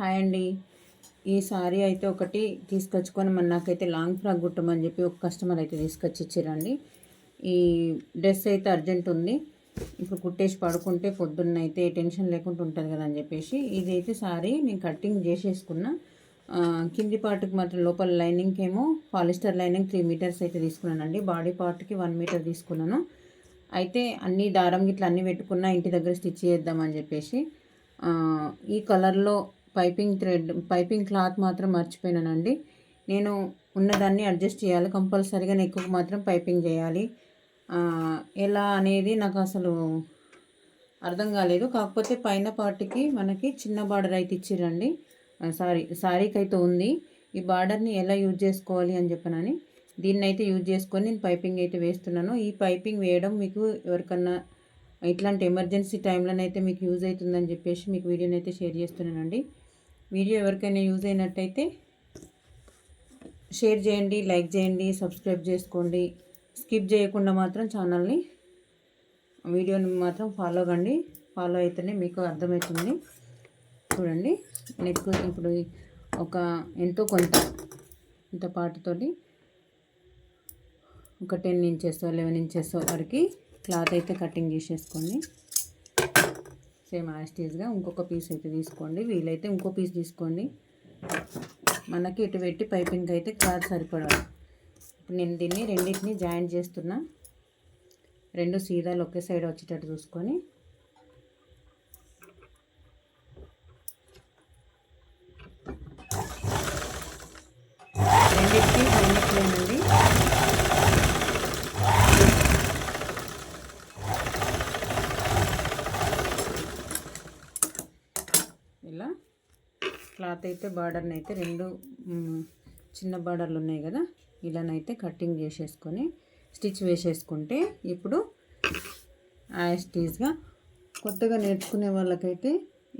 Hi అండి. ఈ sorry అయితే ఒకటి తీసుకొచ్చుకొని మన నాకైతే లాంగ్ ఫ్రాక్ కుట్టమని చెప్పి ఒక కస్టమర్ అయితే తీసుకొచ్చి ఇచ్చారండి. ఈ డ్రెస్ అయితే అర్జెంట్ ఉంది. ఇప్పుడు కుట్టేసి పడుకుంటే పొద్దున్న అయితే టెన్షన్ లేకుండా ఉంటుంది కదా అని చెప్పేసి ఇది అయితే సారీ నేను కటింగ్ చేసేసుకున్నా. కింది పార్ట్కి మాత్రం లోపల లైనింగ్కి ఏమో పాలిస్టర్ లైనింగ్ త్రీ మీటర్స్ అయితే తీసుకున్నానండి. బాడీ పార్ట్కి వన్ మీటర్ తీసుకున్నాను. అయితే అన్ని దారం గిట్ల అన్ని పెట్టుకున్నా ఇంటి దగ్గర స్టిచ్ చేద్దామని చెప్పేసి ఈ కలర్లో పైపింగ్ థ్రెడ్ పైపింగ్ క్లాత్ మాత్రం మర్చిపోయినానండి. నేను ఉన్నదాన్ని అడ్జస్ట్ చేయాలి. కంపల్సరీగా నెక్కుకు మాత్రం పైపింగ్ చేయాలి. ఎలా అనేది నాకు అసలు అర్థం కాలేదు. కాకపోతే పైన పార్ట్కి మనకి చిన్న బార్డర్ అయితే ఇచ్చిరండి. సారీ సారీకి అయితే ఉంది. ఈ బార్డర్ని ఎలా యూజ్ చేసుకోవాలి అని చెప్పనని దీన్ని అయితే యూజ్ చేసుకొని నేను పైపింగ్ అయితే వేస్తున్నాను. ఈ పైపింగ్ వేయడం మీకు ఎవరికన్నా ఇట్లాంటి ఎమర్జెన్సీ టైంలోనైతే మీకు యూజ్ అవుతుందని చెప్పేసి మీకు వీడియోని అయితే షేర్ చేస్తున్నానండి. వీడియో ఎవరికైనా యూజ్ అయినట్టయితే షేర్ చేయండి లైక్ చేయండి సబ్స్క్రైబ్ చేసుకోండి. స్కిప్ చేయకుండా మాత్రం ఛానల్ని వీడియోని మాత్రం ఫాలో కండి ఫాలో అయితేనే మీకు అర్థమవుతుంది. చూడండి నెక్ ఇప్పుడు ఒక ఎంతో కొంత ఇంత పాటుతోటి ఒక టెన్ ఇంచెస్ లెవెన్ ఇంచెస్ వరకు క్లాత్ అయితే కటింగ్ చేసేసుకోండి. సేమ్ యాస్టీజ్గా ఇంకొక పీస్ అయితే తీసుకోండి. వీలైతే ఇంకో పీస్ తీసుకోండి. మనకి ఇటు పెట్టి పైపింగ్ అయితే కాదు సరిపడాలి. ఇప్పుడు నేను దీన్ని రెండింటిని జాయింట్ చేస్తున్నా. రెండు సీదాలు ఒకే సైడ్ వచ్చేటట్టు చూసుకొని క్లాత్ అయితే బార్డర్ని అయితే రెండు చిన్న బార్డర్లు ఉన్నాయి కదా? ఇలానైతే కటింగ్ చేసేసుకొని స్టిచ్ వేసేసుకుంటే ఇప్పుడు యాస్టీజ్గా కొత్తగా నేర్చుకునే వాళ్ళకైతే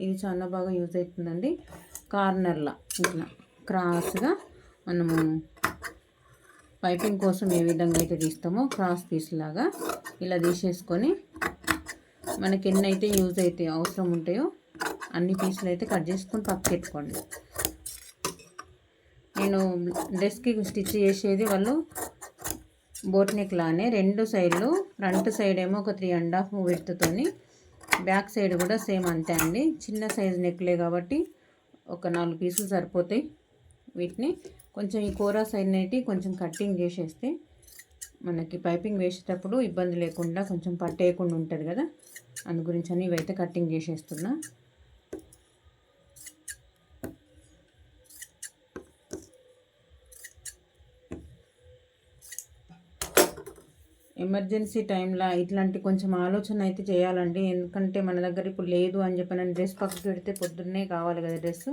ఇది చాలా బాగా యూజ్ అవుతుందండి. కార్నర్లా ఇట్లా క్రాస్గా మనము పైపింగ్ కోసం ఏ విధంగా అయితే తీస్తామో క్రాస్ పీస్ లాగా ఇలా తీసేసుకొని మనకి ఎన్నైతే యూజ్ అయితే అవసరం ఉంటాయో అన్ని పీసులు అయితే కట్ చేసుకొని పక్కకి పెట్టుకోండి. నేను డ్రెస్కి స్టిచ్ చేసేది వాళ్ళు బోట్ నెక్ లానే రెండు సైడ్లు ఫ్రంట్ సైడ్ ఏమో ఒక త్రీ అండ్ హాఫ్ విడ్త్తోని బ్యాక్ సైడ్ కూడా సేమ్ అంతే అండి. చిన్న సైజ్ నెక్లే కాబట్టి ఒక నాలుగు పీసులు సరిపోతాయి వీటిని. కొంచెం ఈ కూర సైడ్ అయితే కొంచెం కట్టింగ్ చేసేస్తే మనకి పైపింగ్ వేసేటప్పుడు ఇబ్బంది లేకుండా కొంచెం పట్టేయకుండా ఉంటుంది కదా? అందు గురించి అని ఇవైతే కట్టింగ్ చేసేస్తున్నా. ఎమర్జెన్సీ టైంలో ఇట్లాంటి కొంచెం ఆలోచన అయితే చేయాలండి. ఎందుకంటే మన దగ్గర ఇప్పుడు లేదు అని చెప్పి నేను డ్రెస్ పక్కకి పెడితే పొద్దున్నే కావాలి కదా డ్రెస్.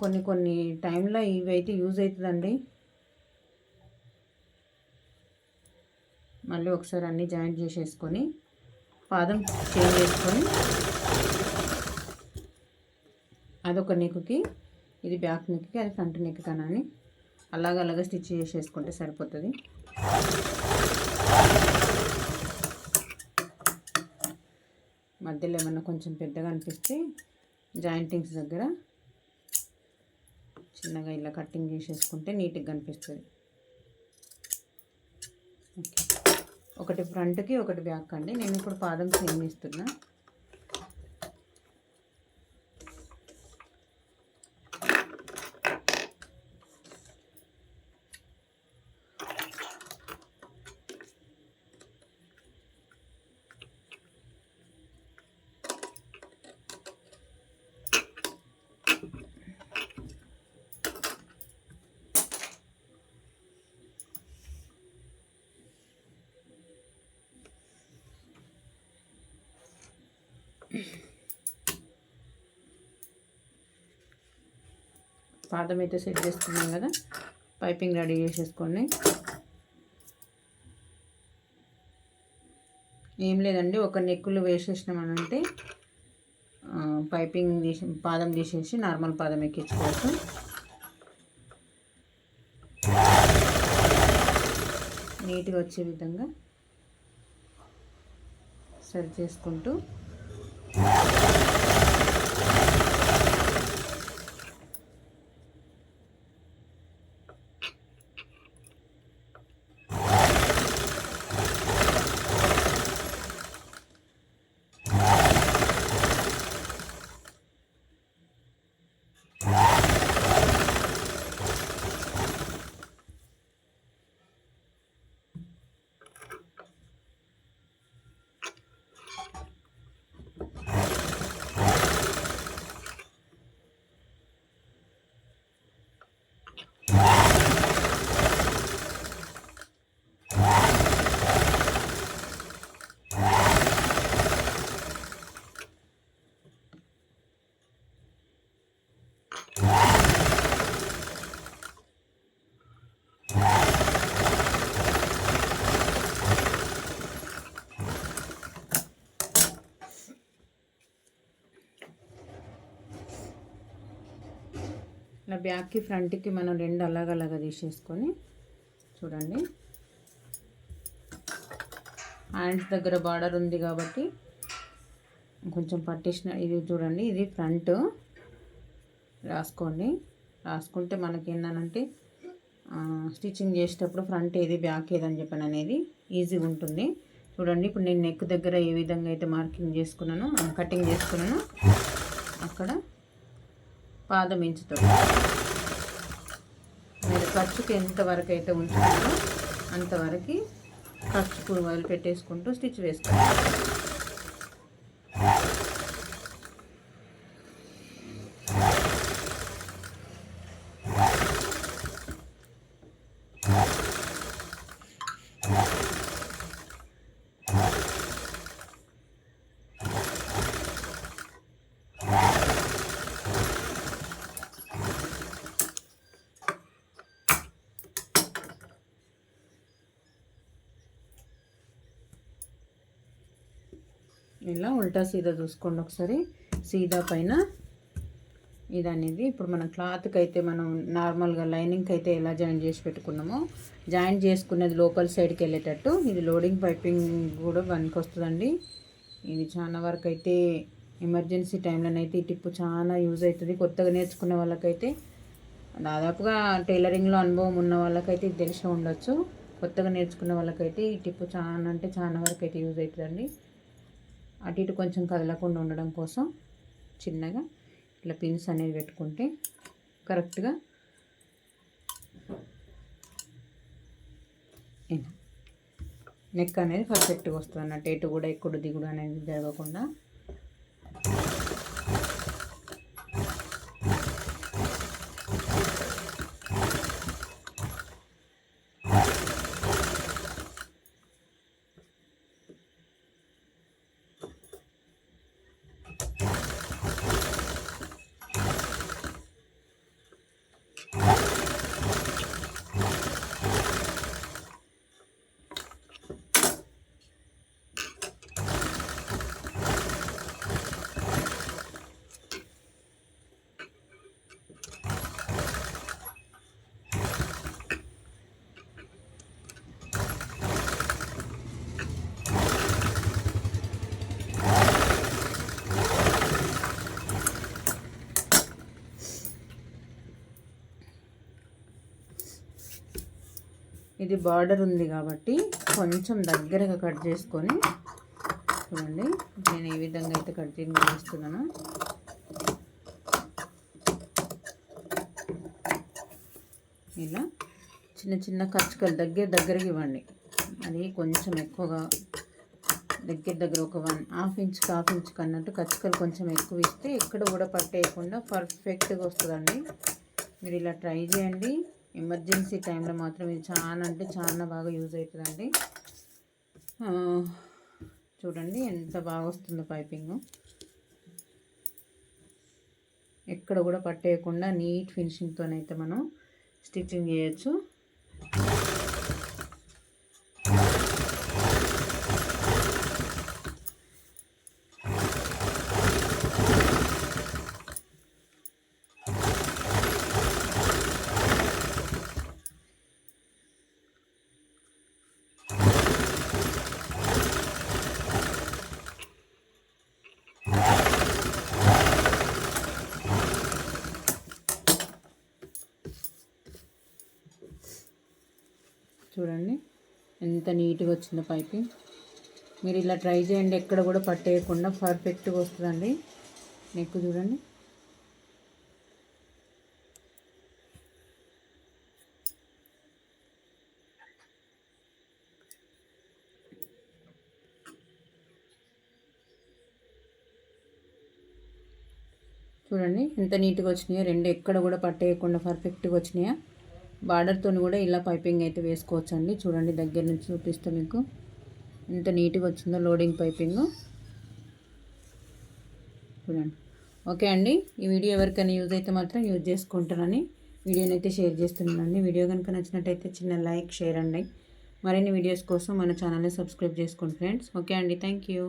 కొన్ని కొన్ని టైంలో ఇవి అయితే యూజ్ అవుతుందండి. మళ్ళీ ఒకసారి అన్నీ జాయింట్ చేసేసుకొని పాదం చేంజ్ చేసుకొని అదొక నెక్కి ఇది బ్యాక్ నెక్కి అది ఫ్రంట్ నెక్ కనాని అలాగ అలాగ స్టిచ్ చేసేసుకుంటే సరిపోతుంది. మధ్యలో ఏమన్నా కొంచెం పెద్దగా అనిపిస్తే జాయింటింగ్స్ దగ్గర చిన్నగా ఇలా కటింగ్ చేసేసుకుంటే నీట్గా కనిపిస్తుంది. ఓకే. ఒకటి ఫ్రంట్కి ఒకటి బ్యాక్ అండి. నేను ఇప్పుడు పాదం చేంజ్ చేస్తున్నా. పాదం అయితే సెట్ చేసుకున్నాం కదా. పైపింగ్ రెడీ చేసేసుకోండి ఏం లేదండి ఒక నెక్కులు వేసేసినామనంటే పైపింగ్ తీసి పాదం తీసేసి నార్మల్ పాదం ఎక్కించుకోవచ్చు. నీట్గా వచ్చే విధంగా సరి చేసుకుంటూ Yeah. బ్యాక్కి ఫ్రంట్కి మనం రెండు అలాగలాగా తీసేసుకొని చూడండి. హ్యాండ్స్ దగ్గర బార్డర్ ఉంది కాబట్టి కొంచెం పట్టేసిన ఇది చూడండి ఇది ఫ్రంట్. రాసుకోండి. రాసుకుంటే మనకి స్టిచ్చింగ్ చేసేటప్పుడు ఫ్రంట్ ఏది బ్యాక్ ఏదని చెప్పాను అనేది ఈజీగా ఉంటుంది. చూడండి ఇప్పుడు నేను నెక్ దగ్గర ఏ విధంగా అయితే మార్కింగ్ చేసుకున్నానో కటింగ్ చేసుకున్నానో అక్కడ పాదం ఇంచుతాడు మీరు ఖర్చుకి ఎంతవరకు అయితే ఉంచుతారో అంతవరకు ఖర్చుకు వాళ్ళు పెట్టేసుకుంటూ స్టిచ్ వేసుకోవాలి ఇలా ఉల్టా సీదా చూసుకోండి ఒకసారి. సీదా పైన ఇది అనేది ఇప్పుడు మనం క్లాత్కి అయితే మనం నార్మల్గా లైనింగ్కి అయితే ఎలా జాయిన్ చేసి పెట్టుకున్నామో జాయిన్ చేసుకునేది లోపల సైడ్కి వెళ్ళేటట్టు ఇది లోడింగ్ పైపింగ్ కూడా పనికి వస్తుందండి ఇది చాలా వరకు అయితే ఎమర్జెన్సీ టైంలోనైతే ఈ టిప్పు చాలా యూజ్ అవుతుంది కొత్తగా నేర్చుకునే వాళ్ళకైతే దాదాపుగా టైలరింగ్లో అనుభవం ఉన్న వాళ్ళకైతే ఇది తెలిసి ఉండొచ్చు. కొత్తగా నేర్చుకునే వాళ్ళకైతే ఈ టిప్పు చాలా అంటే చాలా వరకు అయితే యూజ్ అవుతుందండి అటు ఇటు కొంచెం కదలకుండా ఉండడం కోసం చిన్నగా ఇట్లా పిన్స్ అనేది పెట్టుకుంటే కరెక్ట్గా నెక్ అనేది పర్ఫెక్ట్గా వస్తుంది అన్నట్టు. ఎటు కూడా ఎక్కుడు దిగుడు అనేది జరగకుండా ఇది బార్డర్ ఉంది కాబట్టి కొంచెం దగ్గరగా కట్ చేసుకొని చూడండి. నేను ఏ విధంగా అయితే కట్ చేస్తున్నాను. ఇలా చిన్న చిన్న కచ్చకలు దగ్గర దగ్గరకి ఇవ్వండి. అది కొంచెం ఎక్కువగా దగ్గర దగ్గర ఒక one half inch half inch కన్నట్టు కచ్చకలు కొంచెం ఎక్కువ ఇస్తే ఎక్కడ కూడా పట్టేయకుండా పర్ఫెక్ట్గా వస్తుందండి. మీరు ఇలా ట్రై చేయండి. ఎమర్జెన్సీ టైంలో మాత్రం ఇది చాలా అంటే చాలా బాగా యూజ్ అవుతుందండి. చూడండి ఎంత బాగా వస్తుందో పైపింగ్. ఎక్కడ కూడా పట్టేయకుండా నీట్ ఫినిషింగ్తోనైతే మనం స్టిచ్చింగ్ చేయొచ్చు. చూడండి. ఎంత నీట్గా వచ్చిందో పైపింగ్ మీరు ఇలా ట్రై చేయండి ఎక్కడ కూడా పట్టేయకుండా పర్ఫెక్ట్గా వస్తుందండి. నెక్ చూడండి. చూడండి ఎంత నీట్గా వచ్చినాయో రెండు ఎక్కడ కూడా పట్టేయకుండా పర్ఫెక్ట్గా వచ్చినాయా. బార్డర్తో కూడా ఇలా పైపింగ్ అయితే వేసుకోవచ్చు అండి చూడండి దగ్గర నుంచి చూపిస్తే మీకు. ఎంత నీట్గా వచ్చిందో లోడింగ్ పైపింగ్. చూడండి. ఓకే అండి. ఈ వీడియో ఎవరికైనా యూజ్ అయితే మాత్రం యూజ్ చేసుకుంటారని వీడియోని అయితే షేర్ చేస్తున్నానండి. వీడియో కనుక నచ్చినట్టయితే చిన్న లైక్ షేర్ అండి. మరిన్ని వీడియోస్ కోసం మన ఛానల్ని సబ్స్క్రైబ్ చేసుకోండి ఫ్రెండ్స్. ఓకే అండి. Thank you.